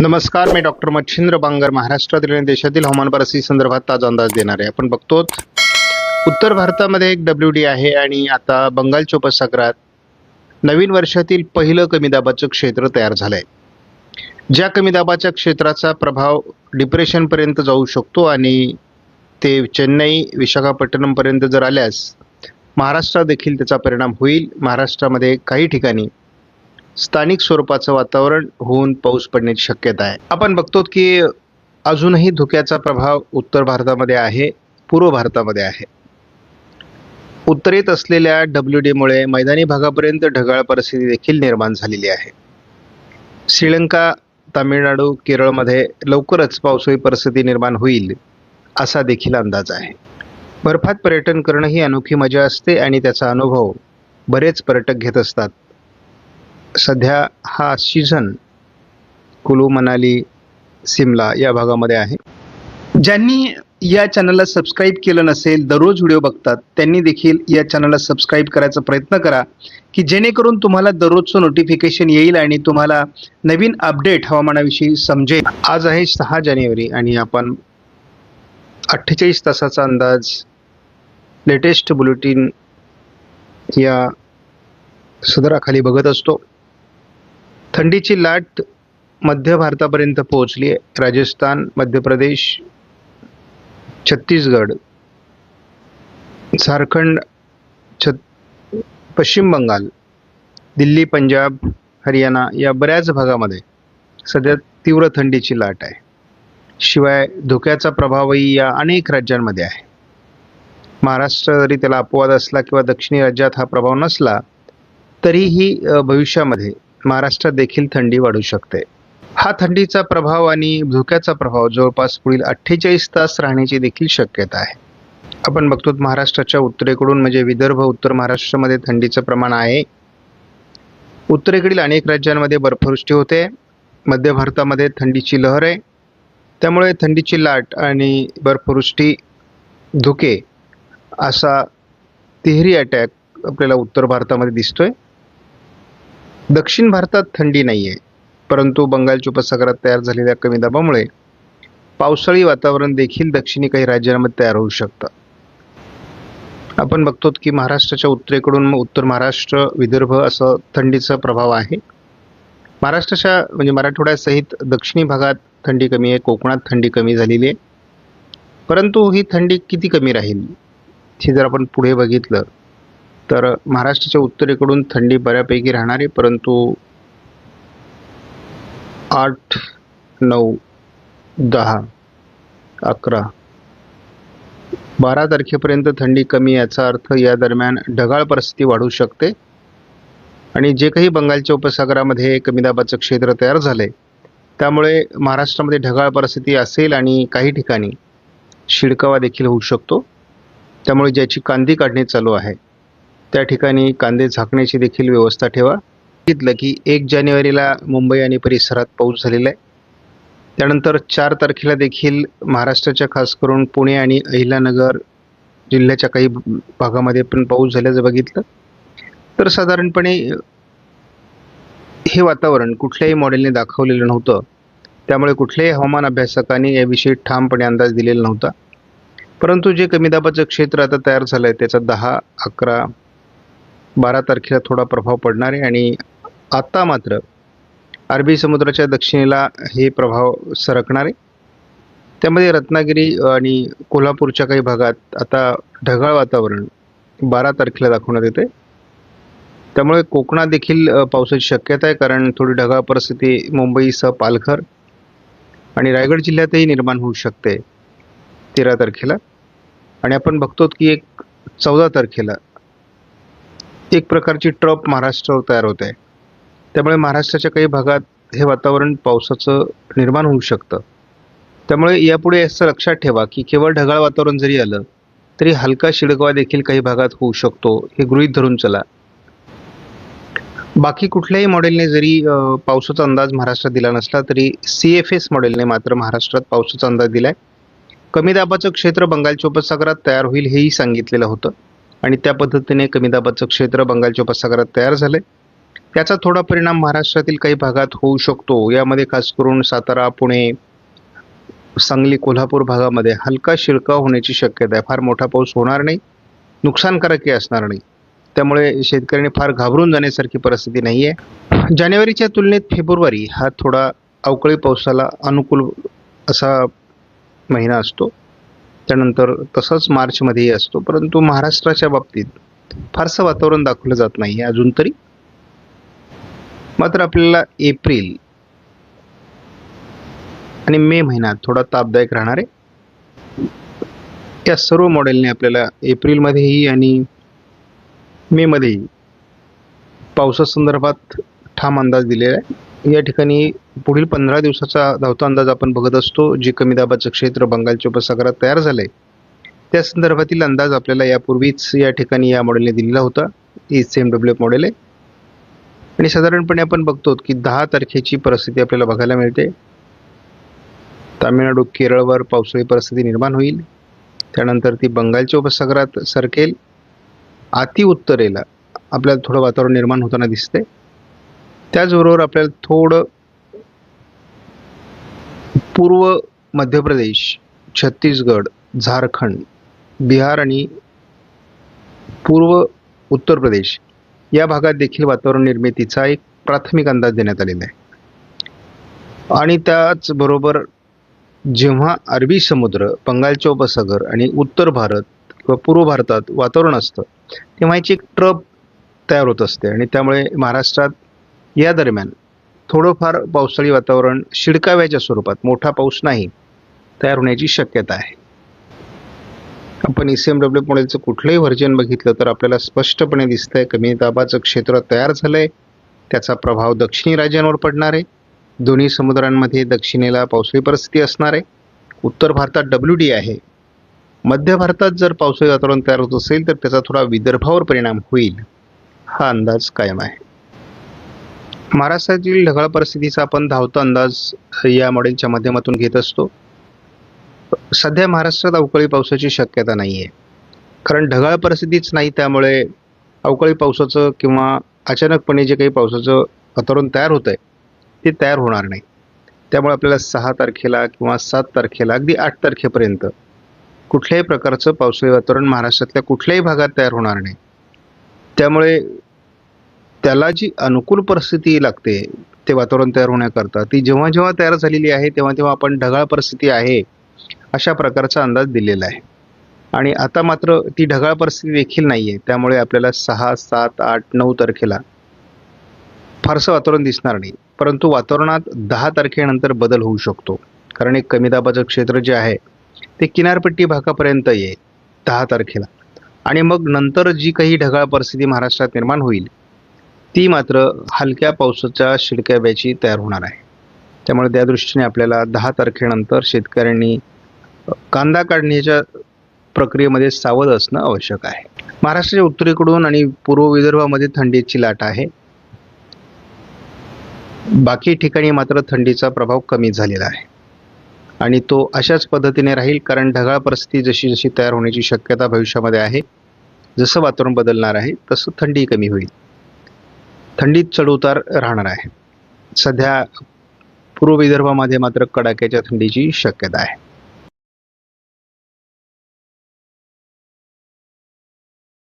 नमस्कार मी डॉक्टर मच्छिंद्र बांगर महाराष्ट्रातील आणि देशातील हवामान परिस्थिती संदर्भात ताजा अंदाज देणार. आहे आपण बघतो उत्तर भारतामध्ये एक डब्ल्यू डी आहे आणि आता बंगालच्या उपसागरात नवीन वर्षातील पहिलं कमी दाबाचं क्षेत्र तयार झालंय. ज्या कमी दाबाच्या क्षेत्राचा प्रभाव डिप्रेशनपर्यंत जाऊ शकतो आणि ते चेन्नई विशाखापट्टणमपर्यंत जर आल्यास महाराष्ट्रात देखील त्याचा परिणाम होईल. महाराष्ट्रामध्ये काही ठिकाणी स्थानिक स्वरूपाचं वातावरण होऊन पाऊस पडण्याची शक्यता आहे. आपण बघतो की अजूनही धुक्याचा प्रभाव उत्तर भारतामध्ये आहे पूर्व भारतामध्ये आहे. उत्तरेत असलेल्या डब्ल्यू डीमुळे मैदानी भागापर्यंत ढगाळ परिस्थिती देखील निर्माण झालेली आहे. श्रीलंका तामिळनाडू केरळमध्ये लवकरच पावसाळी परिस्थिती निर्माण होईल असा देखील अंदाज आहे. बर्फात पर्यटन करणं ही अनोखी मजा असते आणि त्याचा अनुभव बरेच पर्यटक घेत असतात. सध्या हा सीझन कुलू मनाली सिमला या भागामध्ये आहे. ज्यांनी या चॅनलला सबस्क्राईब केलं नसेल दररोज व्हिडिओ बघतात त्यांनी देखील या चॅनलला सबस्क्राईब करायचा प्रयत्न करा की जेणेकरून तुम्हाला दररोजचं नोटिफिकेशन येईल आणि तुम्हाला नवीन अपडेट हवामानाविषयी समजेल. आज आहे सहा जानेवारी आणि आपण अठ्ठेचाळीस तासाचा अंदाज लेटेस्ट बुलेटिन या सदराखाली बघत असतो. थंडीची लाट मध्य भारतापर्यंत पोहोचली आहे. राजस्थान मध्य प्रदेश छत्तीसगड झारखंड छत पश्चिम बंगाल दिल्ली पंजाब हरियाणा या बऱ्याच भागामध्ये सध्या तीव्र थंडीची लाट आहे. शिवाय धोक्याचा प्रभावही या अनेक राज्यांमध्ये आहे. महाराष्ट्र जरी त्याला अपवाद असला किंवा दक्षिणी राज्यात हा प्रभाव नसला तरीही भविष्यामध्ये महाराष्ट्रात देखील थंडी वाढू शकते. हा थंडीचा प्रभाव आणि धुक्याचा प्रभाव जवळपास पुढील अठ्ठेचाळीस तास राहण्याची देखील शक्यता आहे. आपण बघतो महाराष्ट्राच्या उत्तरेकडून म्हणजे विदर्भ उत्तर महाराष्ट्रामध्ये थंडीचं प्रमाण आहे. उत्तरेकडील अनेक राज्यांमध्ये बर्फवृष्टी होते. मध्य भारतामध्ये थंडीची लहर आहे. त्यामुळे थंडीची लाट आणि बर्फवृष्टी धुके असा तिहेरी अटॅक आपल्याला उत्तर भारतामध्ये दिसतोय. दक्षिण भारतात थंडी नाही आहे परंतु बंगालच्या उपसागरात तयार झालेल्या कमी दाबामुळे पावसाळी वातावरण देखील दक्षिणी काही राज्यांमध्ये तयार होऊ शकतं. आपण बघतो की महाराष्ट्राच्या उत्तरेकडून मग उत्तर महाराष्ट्र विदर्भ असं थंडीचा प्रभाव आहे. महाराष्ट्राच्या म्हणजे मराठवाड्यासहित दक्षिणी भागात थंडी कमी आहे कोकणात थंडी कमी झालेली आहे. परंतु ही थंडी किती कमी राहील हे जर आपण पुढे बघितलं तर महाराष्ट्राच्या उत्तरेकडून थंडी बऱ्यापैकी राहणार आहे परंतु आठ नऊ दहा अकरा बारा तारखेपर्यंत थंडी कमी याचा अर्थ या दरम्यान ढगाळ परिस्थिती वाढू शकते. आणि जे काही बंगालच्या उपसागरामध्ये कमी दाबाचं क्षेत्र तयार झालंय त्यामुळे महाराष्ट्रामध्ये ढगाळ परिस्थिती असेल आणि काही ठिकाणी शिडकावा देखील होऊ शकतो. त्यामुळे ज्याची कांदी काढणी चालू आहे. त्या ठिकाणी कांदे झाकण्याची देखील व्यवस्था ठेवा. बघितलं की एक जानेवारीला मुंबई आणि परिसरात पाऊस झालेला आहे. त्यानंतर चार तारखेला देखील महाराष्ट्राच्या खास करून पुणे आणि अहिलानगर जिल्ह्याच्या काही भागामध्ये पण पाऊस झाल्याचं बघितलं. तर साधारणपणे हे वातावरण कुठल्याही मॉडेलने दाखवलेलं नव्हतं. त्यामुळे कुठल्याही हवामान अभ्यासकांनी याविषयी ठामपणे अंदाज दिलेला नव्हता. परंतु जे कमी दाबाचं क्षेत्र आता तयार झालं आहे त्याचा दहा अकरा बारा तारखेला थोडा प्रभाव पडणार आहे आणि आत्ता मात्र अरबी समुद्राच्या दक्षिणेला हे प्रभाव सरकणार आहे. त्यामध्ये रत्नागिरी आणि कोल्हापूरच्या काही भागात आता ढगाळ वातावरण बारा तारखेला दाखवण्यात येते त्यामुळे कोकणात देखील पावसाची शक्यता आहे कारण थोडी ढगाळ परिस्थिती मुंबईसह पालघर आणि रायगड जिल्ह्यातही निर्माण होऊ शकते तेरा तारखेला. आणि आपण बघतो की एक चौदा तारखेला एक प्रकारची ट्रप महाराष्ट्रावर तयार होत. आहे त्यामुळे महाराष्ट्राच्या काही भागात हे वातावरण पावसाचं निर्माण होऊ शकतं. त्यामुळे यापुढे असं लक्षात ठेवा की केवळ ढगाळ वातावरण जरी आलं तरी हलका शिडकावा देखील काही भागात होऊ शकतो हे गृहीत धरून चला. बाकी कुठल्याही मॉडेलने जरी पावसाचा अंदाज महाराष्ट्रात दिला नसला तरी सी एफ एस मॉडेलने मात्र महाराष्ट्रात पावसाचा अंदाज दिला आहे कमी दाबाचं क्षेत्र बंगालच्या उपसागरात तयार होईल हेही सांगितलेलं होतं. आणि त्या पद्धतीने कमी दाबाचं क्षेत्र बंगालच्या उपसागरात तयार झालंय. त्याचा थोडा परिणाम महाराष्ट्रातील काही भागात होऊ शकतो. यामध्ये खास करून सातारा पुणे सांगली कोल्हापूर भागामध्ये हलका शिळका होण्याची शक्यता आहे. फार मोठा पाऊस होणार नाही नुकसानकारकही असणार नाही. त्यामुळे शेतकऱ्यांनी फार घाबरून जाण्यासारखी परिस्थिती नाही आहे जानेवारीच्या तुलनेत फेब्रुवारी हा थोडा अवकाळी पावसाला अनुकूल असा महिना असतो. त्यानंतर तसंच मार्चमध्येही असतो. परंतु महाराष्ट्राच्या बाबतीत फारसं वातावरण दाखवलं जात नाही अजून तरी. मात्र आपल्याला एप्रिल आणि मे महिना थोडा तापदायक राहणार आहे. या सर्व मॉडेलने आपल्याला एप्रिलमध्येही आणि मेमध्येही पावसासंदर्भात ठाम अंदाज दिलेला आहे. या ठिकाणी पुढील पंधरा दिवसाचा धावता अंदाज आपण बघत असतो जे कमी दाबाचं क्षेत्र बंगालच्या उपसागरात तयार झालं आहे त्या संदर्भातील अंदाज आपल्याला यापूर्वीच या ठिकाणी या मॉडेलने दिलेला होता E same M W model आहे आणि साधारणपणे आपण बघतो की दहा तारखेची परिस्थिती आपल्याला बघायला मिळते. तामिळनाडू केरळवर पावसाळी परिस्थिती निर्माण होईल. त्यानंतर ती बंगालच्या उपसागरात सरकेल. अति उत्तरेला आपल्याला थोडं वातावरण निर्माण होताना दिसते त्याचबरोबर आपल्याला थोडं पूर्व मध्य प्रदेश छत्तीसगड झारखंड बिहार आणि पूर्व उत्तर प्रदेश या भागात देखील वातावरण निर्मितीचा एक प्राथमिक अंदाज देण्यात आलेला आहे. आणि त्याचबरोबर जेव्हा अरबी समुद्र बंगालच्या उपसागर आणि उत्तर भारत किंवा पूर्व भारतात वातावरण असतं तेव्हा याची एक ट्रप तयार होत असते आणि त्यामुळे महाराष्ट्रात या दरम्यान थोडंफार पावसाळी वातावरण शिडकाव्याच्या स्वरूपात मोठा पाऊस नाही तयार होण्याची शक्यता आहे. आपण ई सी एम डब्ल्यू मॉडेलचं कुठलंही व्हर्जन बघितलं तर आपल्याला स्पष्टपणे दिसतंय कमी दाबाचं क्षेत्र तयार झालंय. त्याचा प्रभाव दक्षिणी राज्यांवर पडणार आहे. दोन्ही समुद्रांमध्ये दक्षिणेला पावसाळी परिस्थिती असणार आहे. उत्तर भारतात डब्ल्यू डी आहे. मध्य भारतात जर पावसाळी वातावरण तयार होत असेल तर त्याचा थोडा विदर्भावर परिणाम होईल. हा अंदाज कायम आहे. महाराष्ट्रातील ढगाळ परिस्थितीचा आपण धावता अंदाज या मॉडेलच्या माध्यमातून घेत असतो. सध्या महाराष्ट्रात अवकाळी पावसाची शक्यता नाही आहे कारण ढगाळ परिस्थितीच नाही त्यामुळे अवकाळी पावसाचं किंवा अचानकपणे जे काही पावसाचं वातावरण तयार होतं आहे ते तयार होणार नाही. त्यामुळे आपल्याला सहा तारखेला किंवा सात तारखेला अगदी आठ तारखेपर्यंत कुठल्याही प्रकारचं पावसाळी वातावरण महाराष्ट्रातल्या कुठल्याही भागात तयार होणार नाही. त्यामुळे त्याला जी अनुकूल परिस्थिती लागते ते वातावरण तयार होण्याकरता ती जेव्हा जेव्हा तयार झालेली आहे तेव्हा तेव्हा आपण ढगाळ परिस्थिती आहे अशा प्रकारचा अंदाज दिलेला आहे. आणि आता मात्र ती ढगाळ परिस्थिती देखील नाही आहे त्यामुळे आपल्याला सहा सात आठ नऊ तारखेला फारसं वातावरण दिसणार नाही. परंतु वातावरणात दहा तारखेनंतर बदल होऊ शकतो. कारण एक कमी दाबाचं क्षेत्र जे आहे ते किनारपट्टी भागापर्यंत येईल दहा तारखेला. आणि मग नंतर जी काही ढगाळ परिस्थिती महाराष्ट्रात निर्माण होईल ती मात्र हलक्या पावसाच्या शिडक्याब्याची तयार होणार आहे. त्यामुळे त्या दृष्टीने आपल्याला दहा तारखेनंतर शेतकऱ्यांनी कांदा काढण्याच्या प्रक्रियेमध्ये सावध असणं आवश्यक आहे. महाराष्ट्राच्या उत्तरेकडून आणि पूर्व विदर्भामध्ये थंडीची लाट आहे. बाकी ठिकाणी मात्र थंडीचा प्रभाव कमी झालेला आहे. आणि तो अशाच पद्धतीने राहील कारण ढगाळ परिस्थिती जशी जशी तयार होण्याची शक्यता भविष्यामध्ये आहे जसं वातावरण बदलणार आहे तसं थंडी कमी होईल. थंडीत चढउतार राहणार आहे. सध्या पूर्व विदर्भामध्ये मात्र कडाक्याच्या थंडीची शक्यता आहे.